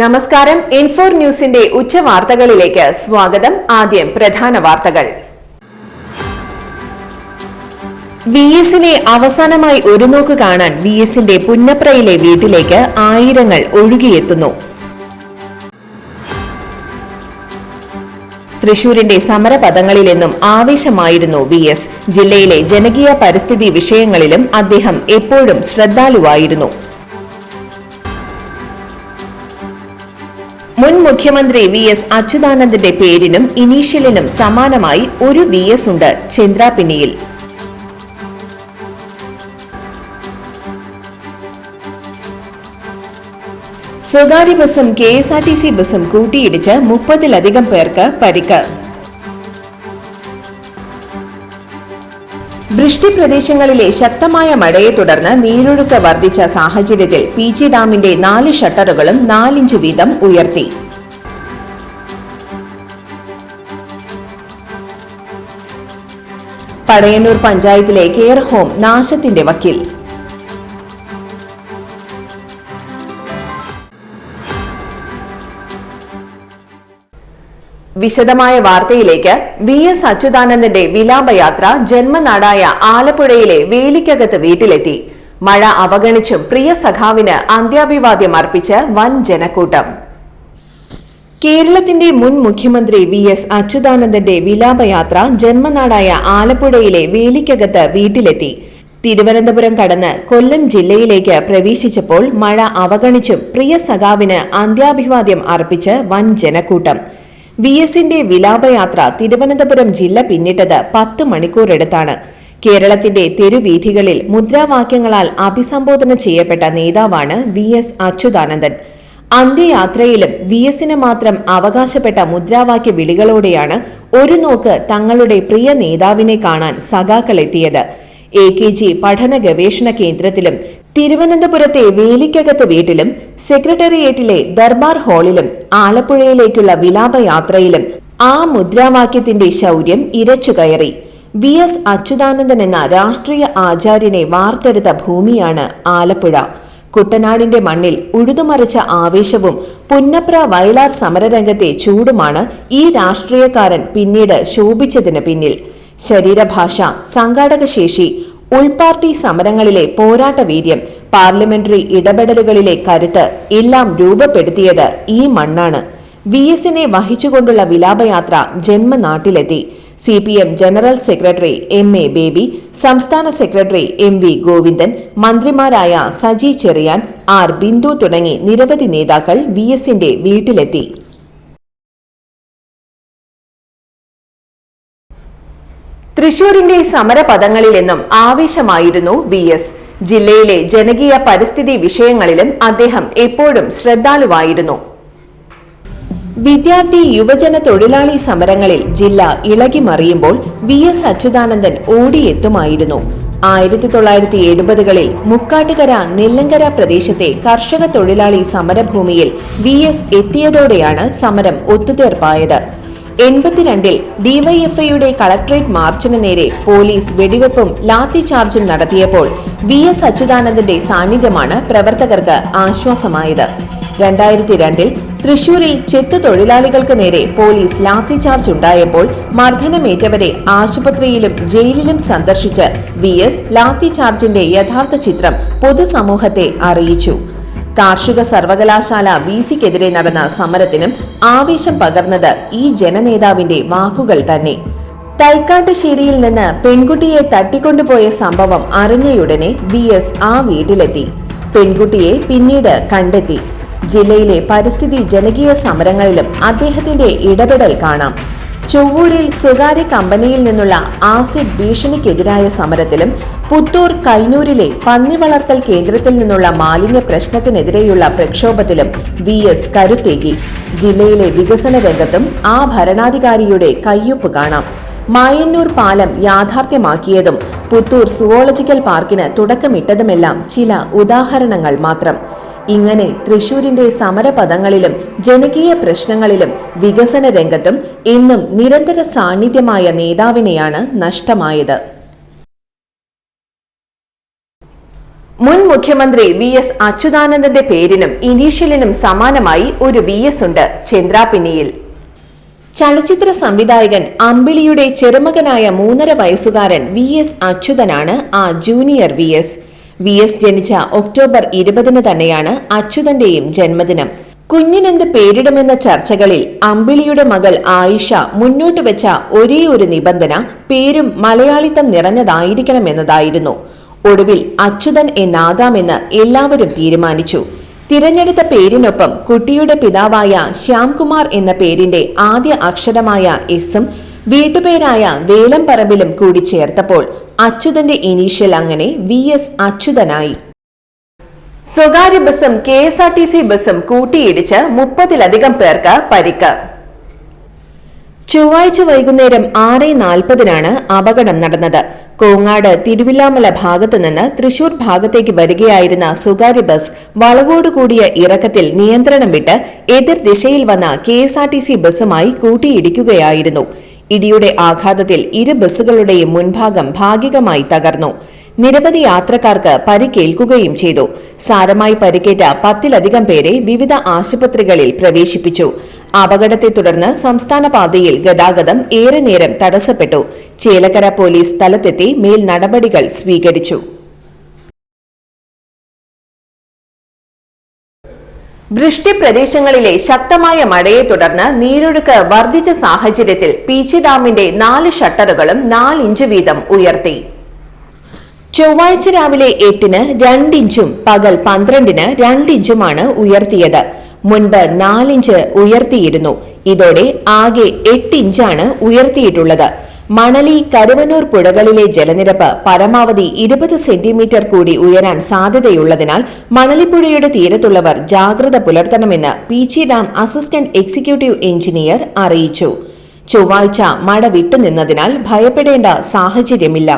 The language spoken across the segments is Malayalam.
നമസ്കാരം. ഇൻഫോർ ന്യൂസിന്റെ ഉച്ചവാർത്തകളിലേക്ക് സ്വാഗതം. ആദ്യം പ്രധാന വാർത്തകൾ. വി എസിനെ അവസാനമായി ഒരു നോക്ക് കാണാൻ വി എസിന്റെ പുന്നപ്രയിലെ വീട്ടിലേക്ക് ആയിരങ്ങൾ ഒഴുകിയെത്തുന്നു. തൃശൂരിന്റെ സമരപദങ്ങളിലെന്നും ആവേശമായിരുന്നു വി എസ് ജില്ലയിലെ ജനകീയ പരിസ്ഥിതി വിഷയങ്ങളിലും അദ്ദേഹം എപ്പോഴും ശ്രദ്ധാലുവായിരുന്നു. മുൻ മുഖ്യമന്ത്രി വി എസ് അച്യുതാനന്ദന്റെ പേരിനും ഇനീഷ്യലിനും സമാനമായി ഒരു വി എസ് ഉണ്ട് ചന്ദ്രാപിന്നിയിൽ. സ്വകാര്യ ബസും K S R T C ബസും കൂട്ടിയിടിച്ച് മുപ്പതിലധികം പേർക്ക് പരിക്ക്. വൃഷ്ടി പ്രദേശങ്ങളിലെ ശക്തമായ മഴയെ തുടർന്ന് നീരൊഴുക്ക് വർദ്ധിച്ച സാഹചര്യത്തിൽ പി ജി ഡാമിന്റെ നാല് ഷട്ടറുകളും നാലിഞ്ച് വീതം ഉയർത്തി. പടയന്നൂർ പഞ്ചായത്തിലെ കെയർ ഹോം നാശത്തിന്റെ വക്കിൽ. വിശദമായ വാർത്തയിലേക്ക് വി എസ് അച്യുതാനന്ദന്റെ വിലാപയാത്ര ജന്മനാടായ ആലപ്പുഴയിലെ വേലിക്കകത്ത് വീട്ടിലെത്തി. മഴ അവഗണിച്ചും പ്രിയ സഖാവിന് അന്ത്യാഭിവാദ്യം അർപ്പിച്ച് വൻ ജനക്കൂട്ടം. കേരളത്തിന്റെ മുൻ മുഖ്യമന്ത്രി വി എസ് അച്യുതാനന്ദന്റെ വിലാപയാത്ര ജന്മനാടായ ആലപ്പുഴയിലെ വേലിക്കകത്ത് വീട്ടിലെത്തി. തിരുവനന്തപുരം കടന്ന് കൊല്ലം ജില്ലയിലേക്ക് പ്രവേശിച്ചപ്പോൾ മഴ അവഗണിച്ചും പ്രിയ സഖാവിന് അന്ത്യാഭിവാദ്യം അർപ്പിച്ച് വൻ ജനക്കൂട്ടം. വി എസിന്റെ വിലാപയാത്ര തിരുവനന്തപുരം ജില്ല പിന്നിട്ടത് പത്ത് മണിക്കൂറെടുത്താണ്. കേരളത്തിന്റെ തെരുവീഥികളിൽ മുദ്രാവാക്യങ്ങളാൽ അഭിസംബോധന ചെയ്യപ്പെട്ട നേതാവാണ് വി എസ് അച്യുതാനന്ദൻ. അന്ത്യയാത്രയിലും വി എസിന് മാത്രം അവകാശപ്പെട്ട മുദ്രാവാക്യ വിളികളോടെയാണ് ഒരു നോക്ക് തങ്ങളുടെ പ്രിയ നേതാവിനെ കാണാൻ സഖാക്കൾ എത്തിയത് എ കെ ജി പഠന ഗവേഷണ കേന്ദ്രത്തിലും തിരുവനന്തപുരത്തെ വേലിക്കകത്ത് വീട്ടിലും സെക്രട്ടേറിയറ്റിലെ ദർബാർ ഹാളിലും ആലപ്പുഴയിലേക്കുള്ള വിലാപയാത്രയിലും ആ മുദ്രാവാക്യത്തിന്റെ ശൗര്യം ഇരച്ചുകയറി വി. എസ്. അച്യുതാനന്ദൻ എന്ന രാഷ്ട്രീയ ആചാര്യനെ വാർത്തെടുത്ത ഭൂമിയാണ് ആലപ്പുഴ. കുട്ടനാടിന്റെ മണ്ണിൽ ഉഴുതുമറിച്ച ആവേശവും പുന്നപ്ര വയലാർ സമരരംഗത്തെ ചൂടുമാണ് ഈ രാഷ്ട്രീയക്കാരൻ പിന്നീട് ശോഭിച്ചതിന് പിന്നിൽ. ശരീരഭാഷ സംഘാടകശേഷി ഉൾപാർട്ടി സമരങ്ങളിലെ പോരാട്ട വീര്യം പാർലമെന്ററി ഇടപെടലുകളിലെ കരുത്ത് എല്ലാം രൂപപ്പെടുത്തിയത് ഈ മണ്ണാണ്. വി എസിനെ വഹിച്ചുകൊണ്ടുള്ള വിലാപയാത്ര ജന്മനാട്ടിലെത്തി. C P M general secretary M A Baby സംസ്ഥാന സെക്രട്ടറി എം വി ഗോവിന്ദൻ മന്ത്രിമാരായ സജി ചെറിയാൻ ആർ ബിന്ദു തുടങ്ങി നിരവധി നേതാക്കൾ വി എസിന്റെ വീട്ടിലെത്തി. തൃശൂരിന്റെ സമരപദങ്ങളിലെന്നും ആവേശമായിരുന്നു വി എസ്. ജില്ലയിലെ ജനകീയ പരിസ്ഥിതി വിഷയങ്ങളിലും അദ്ദേഹം എപ്പോഴും ശ്രദ്ധാലുവായിരുന്നു. വിദ്യാർത്ഥി യുവജന തൊഴിലാളി സമരങ്ങളിൽ ജില്ല ഇളകിമറിയുമ്പോൾ വി എസ് അച്യുതാനന്ദൻ ഓടിയെത്തുമായിരുന്നു. ആയിരത്തി തൊള്ളായിരത്തി എഴുപതുകളിൽ മുക്കാട്ടുകര നെല്ലങ്കര പ്രദേശത്തെ കർഷക തൊഴിലാളി സമരഭൂമിയിൽ വി എസ് എത്തിയതോടെയാണ് സമരം ഒത്തുതീർപ്പായത്. എൺപത്തിരണ്ടിൽ ഡിവൈഎഫ്ഐയുടെ കളക്ടറേറ്റ് മാർച്ചിന് നേരെ പോലീസ് വെടിവെപ്പും ലാത്തി ചാർജും നടത്തിയപ്പോൾ വി എസ് അച്യുതാനന്ദന്റെ സാന്നിധ്യമാണ് പ്രവർത്തകർക്ക് ആശ്വാസമായത്. രണ്ടായിരത്തി രണ്ടിൽ തൃശൂരിൽ ചെത്തു തൊഴിലാളികൾക്ക് നേരെ പോലീസ് ലാത്തിചാർജ് ഉണ്ടായപ്പോൾ മർദ്ദനമേറ്റവരെ ആശുപത്രിയിലും ജയിലിലും സന്ദർശിച്ച് വി എസ് ലാത്തിചാർജിന്റെ യഥാർത്ഥ ചിത്രം പൊതുസമൂഹത്തെ അറിയിച്ചു. കാർഷിക സർവകലാശാല വി സിക്കെതിരെ നടന്ന സമരത്തിനും ആവേശം പകർന്നത് ഈ ജനനേതാവിന്റെ വാക്കുകൾ തന്നെ. തൈക്കാട്ടുശ്ശേരിയിൽ നിന്ന് പെൺകുട്ടിയെ തട്ടിക്കൊണ്ടുപോയ സംഭവം അറിഞ്ഞയുടനെ വി എസ് ആ വീട്ടിലെത്തി. പെൺകുട്ടിയെ പിന്നീട് കണ്ടെത്തി. ജില്ലയിലെ പരിസ്ഥിതി ജനകീയ സമരങ്ങളിലും അദ്ദേഹത്തിന്റെ ഇടപെടൽ കാണാം. ചൊവ്വൂരിൽ സ്വകാര്യ കമ്പനിയിൽ നിന്നുള്ള ആസിഡ് ഭീഷണിക്കെതിരായ സമരത്തിലും പുത്തൂർ കൈനൂരിലെ പന്നി വളർത്തൽ കേന്ദ്രത്തിൽ നിന്നുള്ള മാലിന്യ പ്രശ്നത്തിനെതിരെയുള്ള പ്രക്ഷോഭത്തിലും വി എസ് കരുത്തേകി. ജില്ലയിലെ വികസന രംഗത്തും ആ ഭരണാധികാരിയുടെ കയ്യൊപ്പ് കാണാം. മായന്നൂർ പാലം യാഥാർത്ഥ്യമാക്കിയതും പുത്തൂർ സുവോളജിക്കൽ പാർക്കിന് തുടക്കമിട്ടതുമെല്ലാം ചില ഉദാഹരണങ്ങൾ മാത്രം. ഇങ്ങനെ തൃശൂരിന്റെ സമരപദങ്ങളിലും ജനകീയ പ്രശ്നങ്ങളിലും വികസന രംഗത്തും ഇന്നും നിരന്തര സാന്നിധ്യമായ നേതാവിനെയാണ് നഷ്ടമായത്. മുൻ മുഖ്യമന്ത്രി വി എസ് അച്യുതാനന്ദന്റെ പേരിനും ഇനീഷ്യലിനും സമാനമായി ഒരു വി എസ് ഉണ്ട് ചന്ദ്രാപിന്നിയിൽ. ചലച്ചിത്ര സംവിധായകൻ അമ്പിളിയുടെ ചെറുമകനായ മൂന്നര വയസ്സുകാരൻ വി എസ് അച്യുതനാണ് ആ junior V S. V S ജനിച്ച ഒക്ടോബർ ഇരുപതിന് തന്നെയാണ് അച്യുതന്റെയും ജന്മദിനം. കുഞ്ഞിനെന്ത് പേരിടുമെന്ന ചർച്ചകളിൽ അമ്പിളിയുടെ മകൾ ആയിഷ മുന്നോട്ട് വെച്ച ഒരേ ഒരു നിബന്ധന പേരും മലയാളിത്തം നിറഞ്ഞതായിരിക്കണമെന്നതായിരുന്നു. ഒടുവിൽ അച്യുതൻ എന്നാകാമെന്ന് എല്ലാവരും തീരുമാനിച്ചു. തിരഞ്ഞെടുത്ത പേരിനൊപ്പം കുട്ടിയുടെ പിതാവായ ശ്യാംകുമാർ എന്ന പേരിന്റെ ആദ്യ അക്ഷരമായ എസും വീട്ടുപേരായ വേലംപറമ്പിലും കൂടി ചേർത്തപ്പോൾ അച്യുതന്റെ ഇനീഷ്യൽ അങ്ങനെ വി എസ് അച്യുതനായി. സ്വകാര്യ ബസും K S R T C ബസും കൂട്ടിയിടിച്ച് മുപ്പതിലധികം പേർക്ക് പരിക്ക്. ചൊവ്വാഴ്ച വൈകുന്നേരം ആറ് നാൽപ്പതിനാണ് അപകടം നടന്നത്. കോങ്ങാട് തിരുവില്ലാമല ഭാഗത്തു നിന്ന് തൃശൂർ ഭാഗത്തേക്ക് വരികയായിരുന്ന സ്വകാര്യ ബസ് വളവോടുകൂടിയ ഇറക്കത്തിൽ നിയന്ത്രണം വിട്ട് എതിർ ദിശയിൽ വന്ന K S R T C ബസ്സുമായി കൂട്ടിയിടിക്കുകയായിരുന്നു. ഇടിയുടെ ആഘാതത്തിൽ ഇരു ബസ്സുകളുടെയും മുൻഭാഗം ഭാഗികമായി തകർന്നു. നിരവധി യാത്രക്കാർക്ക് പരിക്കേൽക്കുകയും ചെയ്തു. സാരമായി പരിക്കേറ്റ പത്തിലധികം പേരെ വിവിധ ആശുപത്രികളിൽ പ്രവേശിപ്പിച്ചു. അപകടത്തെ തുടർന്ന് സംസ്ഥാന പാതയിൽ ഗതാഗതം ഏറെ നേരം തടസ്സപ്പെട്ടു. ചേലക്കര പോലീസ് സ്ഥലത്തെത്തി മേൽ നടപടികൾ സ്വീകരിച്ചു. വൃഷ്ടി പ്രദേശങ്ങളിലെ ശക്തമായ മഴയെ തുടർന്ന് നീരൊഴുക്ക് വർദ്ധിച്ച സാഹചര്യത്തിൽ പീച്ചി ഡാമിന്റെ നാല് ഷട്ടറുകളും ഇഞ്ച് വീതം ഉയർത്തി. ചൊവ്വാഴ്ച രാവിലെ എട്ടിന് രണ്ടിഞ്ചും പകൽ പന്ത്രണ്ടിന് രണ്ടിഞ്ചുമാണ് ഉയർത്തിയത്. മുൻപ് നാലിഞ്ച് ഉയർത്തിയിരുന്നു. ഇതോടെ ആകെ എട്ട് ഇഞ്ചാണ് ഉയർത്തിയിട്ടുള്ളത്. മണലി കരുവന്നൂർ പുഴകളിലെ ജലനിരപ്പ് പരമാവധി ഇരുപത് സെന്റിമീറ്റർ കൂടി ഉയരാൻ സാധ്യതയുള്ളതിനാൽ മണലിപ്പുഴയുടെ തീരത്തുള്ളവർ ജാഗ്രത പുലർത്തണമെന്ന് പി ചി ഡാം അസിസ്റ്റന്റ് എക്സിക്യൂട്ടീവ് എഞ്ചിനീയർ അറിയിച്ചു. ചൊവ്വാഴ്ച മഴ വിട്ടുനിന്നതിനാൽ ഭയപ്പെടേണ്ട സാഹചര്യമില്ല.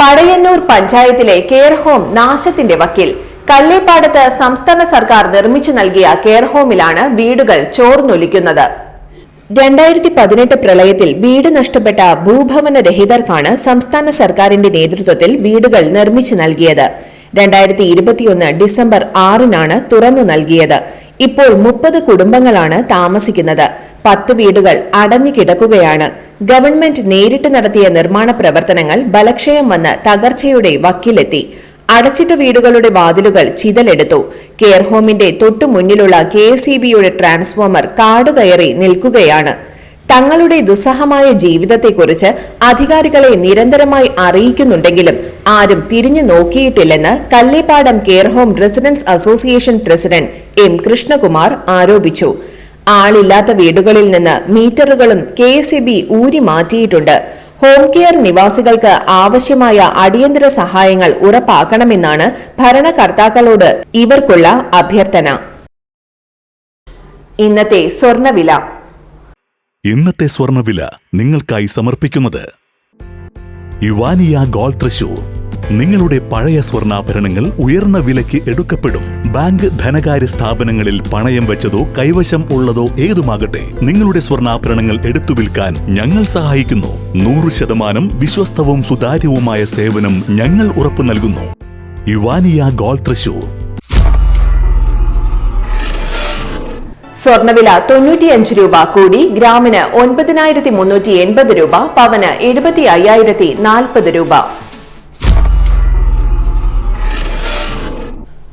പടയന്നൂർ പഞ്ചായത്തിലെ കെയർ ഹോം നാശത്തിന്റെ വക്കിൽ കല്ലേപ്പാടത്ത് സംസ്ഥാന സർക്കാർ നിർമ്മിച്ചു നൽകിയ കെയർ ഹോമിലാണ് വീടുകൾ ചോർന്നൊലിക്കുന്നത്. രണ്ടായിരത്തി പതിനെട്ട് പ്രളയത്തിൽ വീട് നഷ്ടപ്പെട്ട ഭൂഭവന രഹിതർക്കാണ് സംസ്ഥാന സർക്കാരിന്റെ നേതൃത്വത്തിൽ വീടുകൾ നിർമ്മിച്ചു നൽകിയത്. രണ്ടായിരത്തി ഇരുപത്തിയൊന്ന് ഡിസംബർ ആറിനാണ് തുറന്നു നൽകിയത്. ഇപ്പോൾ മുപ്പത് കുടുംബങ്ങളാണ് താമസിക്കുന്നത്. പത്ത് വീടുകൾ അടഞ്ഞു കിടക്കുകയാണ്. ഗവൺമെന്റ് നേരിട്ട് നടത്തിയ നിർമ്മാണ പ്രവർത്തനങ്ങൾ ബലക്ഷയം വന്ന് തകർച്ചയുടെ വക്കിലെത്തി. അടച്ചിട്ട വീടുകളുടെ വാതിലുകൾ ചിതലെടുത്തു. കെയർ ഹോമിന്റെ തൊട്ടു മുന്നിലുള്ള കെ എസ് ഇ ബിയുടെ ട്രാൻസ്ഫോമർ കാടുകയറി നിൽക്കുകയാണ്. തങ്ങളുടെ ദുസ്സഹമായ ജീവിതത്തെക്കുറിച്ച് അധികാരികളെ നിരന്തരമായി അറിയിക്കുന്നുണ്ടെങ്കിലും ആരും തിരിഞ്ഞു നോക്കിയിട്ടില്ലെന്ന് Kallepadam care home residents association president M Krishnakumar ആരോപിച്ചു. ആളില്ലാത്ത വീടുകളിൽ നിന്ന് മീറ്ററുകളും കെ എസ് ഊരി മാറ്റിയിട്ടുണ്ട്. ഹോം കെയർ നിവാസികൾക്ക് ആവശ്യമായ അടിയന്തര സഹായങ്ങൾ ഉറപ്പാക്കണമെന്നാണ് ഭരണകർത്താക്കളോട് ഇവർക്കുള്ള അഭ്യർത്ഥന. ഇന്നത്തെ സ്വർണവില. ഇന്നത്തെ സ്വർണവില നിങ്ങൾക്കായി സമർപ്പിക്കുന്നത് യുവാനിയ ഗോൾഡ് തൃശൂർ. നിങ്ങളുടെ പഴയ സ്വർണാഭരണങ്ങൾ ഉയർന്ന വിലയ്ക്ക് എടുക്കപ്പെടും. ബാങ്ക് ധനകാര്യ സ്ഥാപനങ്ങളിൽ പണയം വെച്ചതോ കൈവശം ഉള്ളതോ ഏതുമാകട്ടെ നിങ്ങളുടെ സ്വർണാഭരണങ്ങൾ എടുത്തു വിൽക്കാൻ ഞങ്ങൾ സഹായിക്കുന്നു. നൂറ് ശതമാനം വിശ്വസ്തവും സുതാര്യവുമായ സേവനം ഞങ്ങൾ ഉറപ്പു നൽകുന്നു. യുവാനിയ ഗോൾഡ് തൃശൂർ. സ്വർണവില തൊണ്ണൂറ്റിയഞ്ച് രൂപ കൂടി ഗ്രാമിന് ഒൻപതിനായിരത്തി മുന്നൂറ്റി എൺപത് രൂപ പവന് എഴുപത്തി അയ്യായിരത്തി നാൽപ്പത് രൂപ.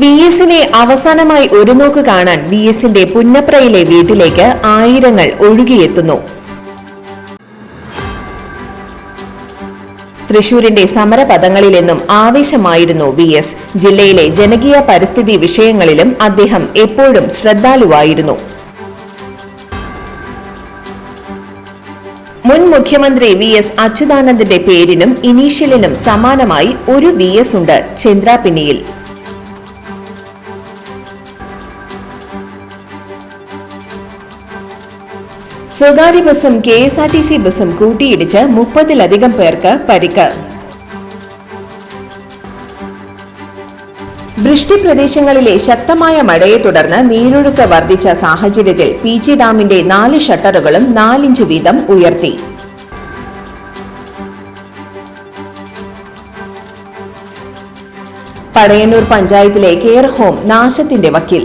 വി എസിനെ അവസാനമായി ഒരു നോക്ക് കാണാൻ വി എസിന്റെ പുന്നപ്രയിലെ വീട്ടിലേക്ക് ആയിരങ്ങൾ ഒഴുകിയെത്തുന്നു. തൃശൂരിന്റെ സമരപദങ്ങളിലെന്നും ആവേശമായിരുന്നു വി എസ് ജില്ലയിലെ ജനകീയ പരിസ്ഥിതി വിഷയങ്ങളിലും അദ്ദേഹം എപ്പോഴും ശ്രദ്ധാലുവായിരുന്നു. മുൻ മുഖ്യമന്ത്രി വി എസ് അച്യുതാനന്ദന്റെ പേരിനും ഇനീഷ്യലിനും സമാനമായി ഒരു വി എസ് ഉണ്ട് ചന്ദ്രാപിന്നിയിൽ. സ്വകാര്യ ബസും K S R T C ബസും കൂട്ടിയിടിച്ച് മുപ്പതിലധികം പേർക്ക് പരിക്ക്. വൃഷ്ടി പ്രദേശങ്ങളിലെ ശക്തമായ മഴയെ തുടർന്ന് നീരൊഴുക്ക് വർദ്ധിച്ച സാഹചര്യത്തിൽ പി ജി ഡാമിന്റെ നാല് ഷട്ടറുകളും നാലിഞ്ച് വീതം ഉയർത്തി. പടയന്നൂർ പഞ്ചായത്തിലെ കെയർ ഹോം നാശത്തിന്റെ വക്കിൽ.